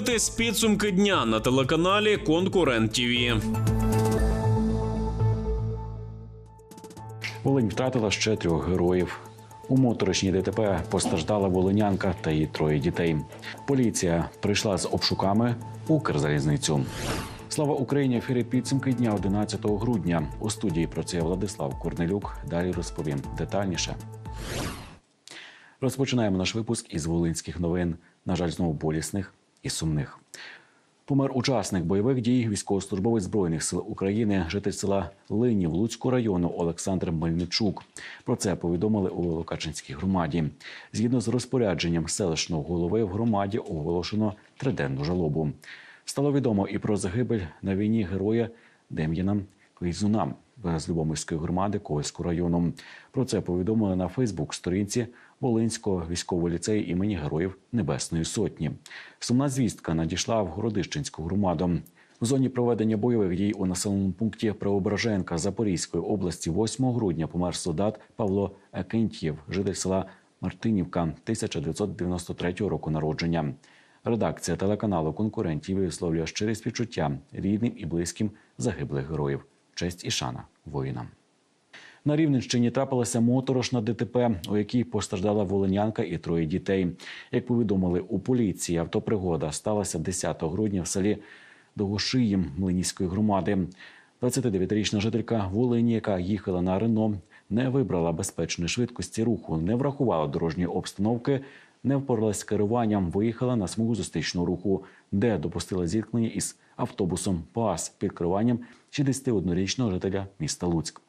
Дивитесь підсумки дня на телеканалі Конкурент ТІВІ. Волинь втратила ще трьох героїв. У моторошній ДТП постраждала волинянка та її троє дітей. Поліція прийшла з обшуками Укрзалізницю. Слава Україні! Ефірі підсумки дня 11 грудня. У студії працює Владислав Корнелюк. Далі розповім детальніше. Розпочинаємо наш випуск із волинських новин. На жаль, знову болісних і сумних. Помер учасник бойових дій, військовослужбовець збройних сил України, житель села Линів Луцького району Олександр Мельничук. Про це повідомили у Локачинській громаді. Згідно з розпорядженням селищного голови в громаді оголошено триденну жалобу. Стало відомо і про загибель на війні героя Дем'яна Клізуна з Любомирської громади Ковальського району. Про це повідомили на Фейсбук-сторінці Волинського військового ліцею імені Героїв Небесної Сотні. Сумна звістка надійшла в Городищенську громаду. В зоні проведення бойових дій у населеному пункті Преображенка Запорізької області 8 грудня помер солдат Павло Екентьєв, житель села Мартинівка 1993 року народження. Редакція телеканалу конкурентів висловлює щирі співчуття рідним і близьким загиблих героїв. Честь і шана воїнам. На Рівненщині трапилася моторошна ДТП, у якій постраждала волинянка і троє дітей. Як повідомили у поліції, автопригода сталася 10 грудня в селі Довгошиї Млинівської громади. 29-річна жителька Волині, яка їхала на Рено, не вибрала безпечної швидкості руху, не врахувала дорожньої обстановки, не впоралась з керуванням, виїхала на смугу зустрічного руху, де допустила зіткнення із автобусом ПАС під керуванням 61-річного жителя міста Луцьк.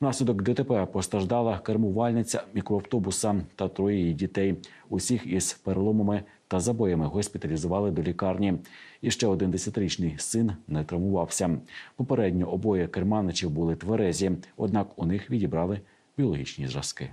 Внаслідок ДТП постраждала кермувальниця мікроавтобуса та троє її дітей. Усіх із переломами та забоями госпіталізували до лікарні. І ще один десятирічний син не травмувався. Попередньо обоє керманичів були тверезі, однак у них відібрали біологічні зразки.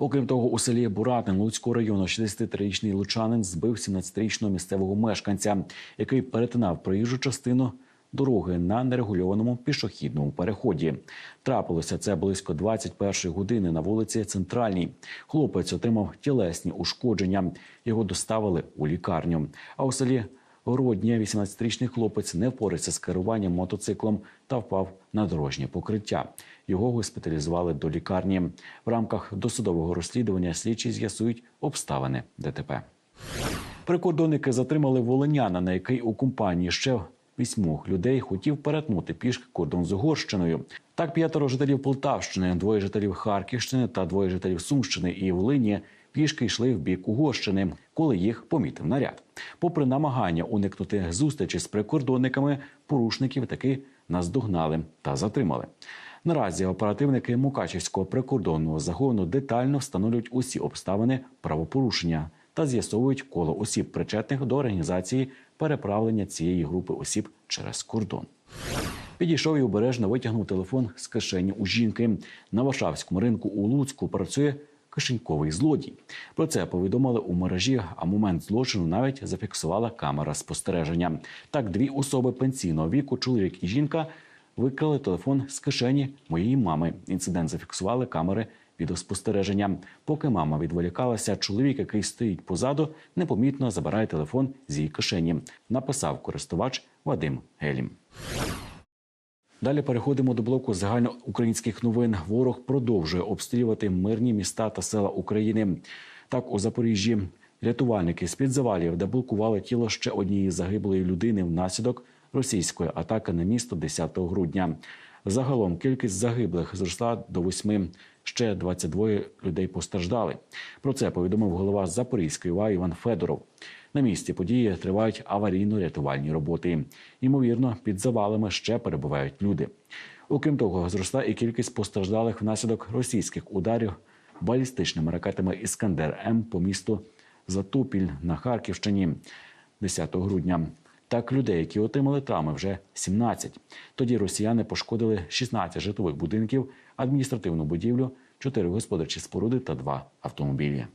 Окрім того, у селі Буратин Луцького району 63-річний лучанин збив 17-річного місцевого мешканця, який перетинав проїжджу частину дороги на нерегульованому пішохідному переході. Трапилося це близько 21 години на вулиці Центральній. Хлопець отримав тілесні ушкодження. Його доставили у лікарню. А у селі Городнє 18-річний хлопець не впорався з керуванням мотоциклом та впав на дорожнє покриття. Його госпіталізували до лікарні. В рамках досудового розслідування слідчі з'ясують обставини ДТП. Прикордонники затримали волиняна, на який у компанії ще вісьмох людей хотів перетнути пішки кордон з Угорщиною. Так, п'ятеро жителів Полтавщини, двоє жителів Харківщини та двоє жителів Сумщини і Волині пішки йшли в бік Угорщини, коли їх помітив наряд. Попри намагання уникнути зустрічі з прикордонниками, порушників таки наздогнали та затримали. Наразі оперативники Мукачівського прикордонного загону детально встановлюють усі обставини правопорушення та з'ясовують коло осіб, причетних до організації переправлення цієї групи осіб через кордон. Підійшов і обережно витягнув телефон з кишені у жінки. На Варшавському ринку у Луцьку працює кишеньковий злодій. Про це повідомили у мережі. А момент злочину навіть зафіксувала камера спостереження. Так, дві особи пенсійного віку, чоловік і жінка, викрали телефон з кишені моєї мами. Інцидент зафіксували камери відеоспостереження. Поки мама відволікалася, чоловік, який стоїть позаду, непомітно забирає телефон з її кишені. Написав користувач Вадим Гелім. Далі переходимо до блоку загальноукраїнських новин. Ворог продовжує обстрілювати мирні міста та села України. Так, у Запоріжжі рятувальники з під завалів деблокували тіло ще однієї загиблої людини внаслідок російської атаки на місто 10 грудня. Загалом кількість загиблих зросла до восьми. Ще 22 людей постраждали. Про це повідомив голова Запорізької ОВА Іван Федоров. На місці події тривають аварійно-рятувальні роботи. Ймовірно, під завалами ще перебувають люди. Окрім того, зросла і кількість постраждалих внаслідок російських ударів балістичними ракетами Іскандер М по місту Затопіль на Харківщині 10 грудня. Так, людей, які отримали травми, вже 17. Тоді росіяни пошкодили 16 житлових будинків, адміністративну будівлю, 4 господарчі споруди та 2 автомобілі.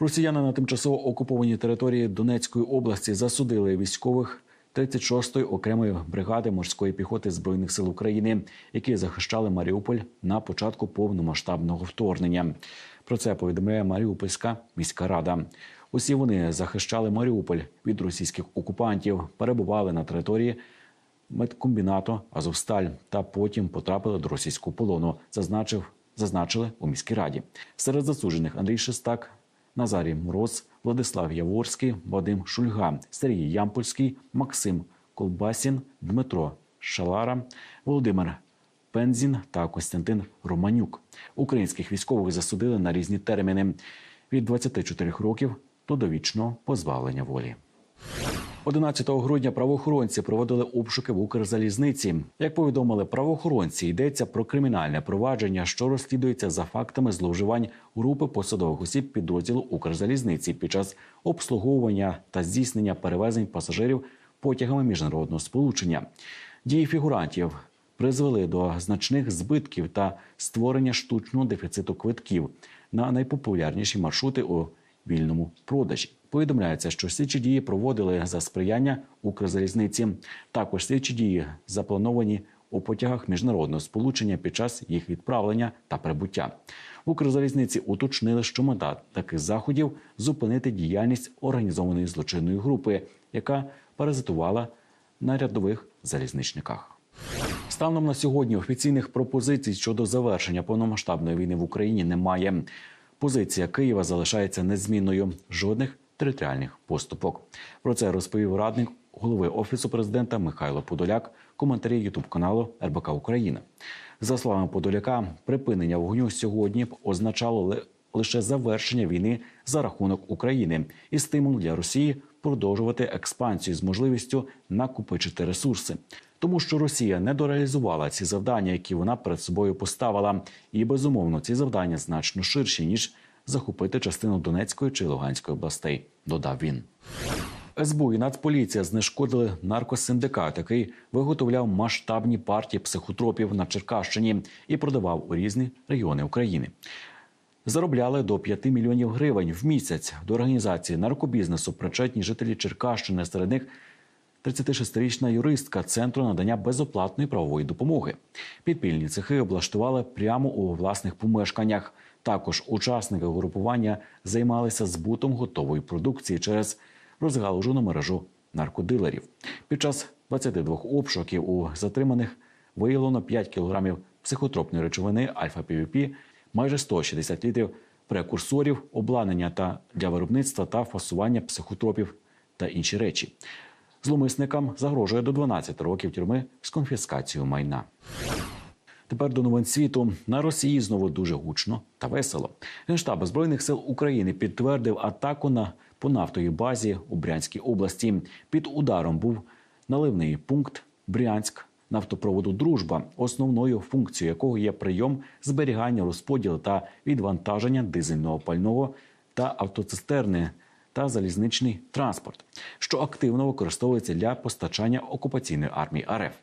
Росіяни на тимчасово окупованій території Донецької області засудили військових 36-ї окремої бригади морської піхоти збройних сил України, які захищали Маріуполь на початку повномасштабного вторгнення. Про це повідомляє Маріупольська міська рада. Усі вони захищали Маріуполь від російських окупантів, перебували на території медкомбінату Азовсталь та потім потрапили до російського полону. Зазначив, зазначили у міській раді. Серед засуджених Андрій Шестак, Назарій Мороз, Владислав Яворський, Вадим Шульга, Сергій Ямпольський, Максим Колбасін, Дмитро Шалара, Володимир Пензін та Костянтин Романюк. Українських військових засудили на різні терміни від 24 років до довічного позбавлення волі. 11 грудня правоохоронці проводили обшуки в Укрзалізниці. Як повідомили правоохоронці, йдеться про кримінальне провадження, що розслідується за фактами зловживань групи посадових осіб підрозділу Укрзалізниці під час обслуговування та здійснення перевезень пасажирів потягами міжнародного сполучення. Дії фігурантів призвели до значних збитків та створення штучного дефіциту квитків на найпопулярніші маршрути у вільному продажі. Повідомляється, що слідчі дії проводили за сприяння Укрзалізниці. Також слідчі дії заплановані у потягах міжнародного сполучення під час їх відправлення та прибуття. В Укрзалізниці уточнили, що мета таких заходів зупинити діяльність організованої злочинної групи, яка паразитувала на рядових залізничниках. Станом на сьогодні офіційних пропозицій щодо завершення повномасштабної війни в Україні немає. Позиція Києва залишається незмінною. Жодних територіальних поступок. Про це розповів радник голови офісу президента Михайло Подоляк. Коментарі Ютуб каналу РБК Україна. За словами Подоляка, припинення вогню сьогодні б означало лише завершення війни за рахунок України і стимул для Росії продовжувати експансію з можливістю накопичити ресурси. Тому що Росія не дореалізувала ці завдання, які вона перед собою поставила, і безумовно ці завдання значно ширші ніж захопити частину Донецької чи Луганської областей. Додав він. СБУ і Нацполіція знешкодили наркосиндикат, який виготовляв масштабні партії психотропів на Черкащині і продавав у різні регіони України. Заробляли до 5 мільйонів гривень в місяць до організації наркобізнесу причетні жителі Черкащини. Серед них 36-річна юристка центру надання безоплатної правової допомоги. Підпільні цехи облаштували прямо у власних помешканнях. Також учасники групування займалися збутом готової продукції через розгалужену мережу наркодилерів. Під час 22 обшуків у затриманих виявлено 5 кілограмів психотропної речовини альфа-півпі, майже 160 літрів прекурсорів, обладнання та для виробництва та фасування психотропів та інші речі. Зломисникам загрожує до 12 років тюрми з конфіскацією майна. Тепер до новин світу на Росії знову дуже гучно та весело. Генштаб збройних сил України підтвердив атаку на по нафтовій базі у Брянській області. Під ударом був наливний пункт Брянськ нафтопроводу Дружба, основною функцією якого є прийом зберігання, розподіл та відвантаження дизельного пального та автоцистерни та залізничний транспорт, що активно використовується для постачання окупаційної армії РФ.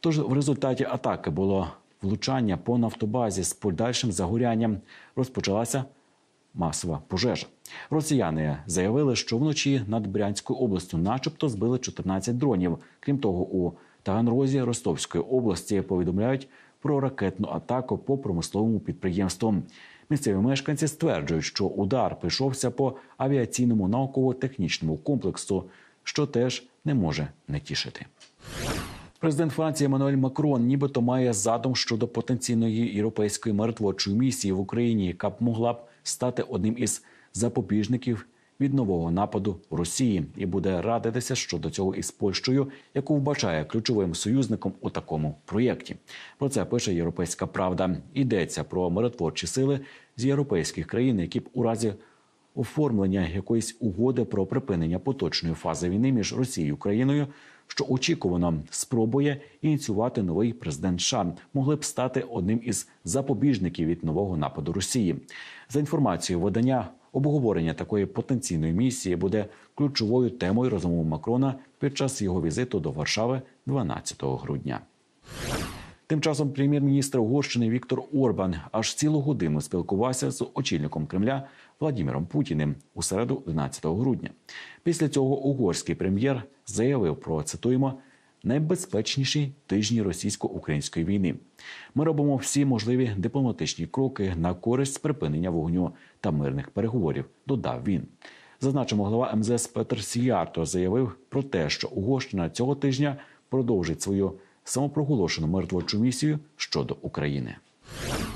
Тож в результаті атаки було влучання по нафтобазі з подальшим загорянням. Розпочалася масова пожежа. Росіяни заявили, що вночі над Брянською областю, начебто, збили 14 дронів. Крім того, у Таганрозі Ростовської області повідомляють про ракетну атаку по промисловому підприємству. Місцеві мешканці стверджують, що удар прийшовся по авіаційному науково-технічному комплексу, що теж не може не тішити. Президент Франції Еммануель Макрон нібито має задум щодо потенційної європейської миротворчої місії в Україні, яка б могла б стати одним із запобіжників від нового нападу Росії, і буде радитися щодо цього із Польщею, яку вбачає ключовим союзником у такому проєкті. Про це пише Європейська Правда. Йдеться про миротворчі сили з європейських країн, які б у разі оформлення якоїсь угоди про припинення поточної фази війни між Росією і Україною, що очікувано спробує ініціювати новий президент США, могли б стати одним із запобіжників від нового нападу Росії. За інформацією видання, обговорення такої потенційної місії буде ключовою темою розмови Макрона під час його візиту до Варшави 12 грудня. Тим часом прем'єр-міністр Угорщини Віктор Орбан аж цілу годину спілкувався з очільником Кремля Владіміром Путіним у середу 11 грудня. Після цього угорський прем'єр заявив про цитуємо найбезпечніші тижні російсько-української війни. Ми робимо всі можливі дипломатичні кроки на користь припинення вогню та мирних переговорів. Додав він. Зазначимо, голова МЗС Петр Сіярто заявив про те, що Угорщина цього тижня продовжить свою самопроголошену миротворчу місію щодо України.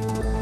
Bye.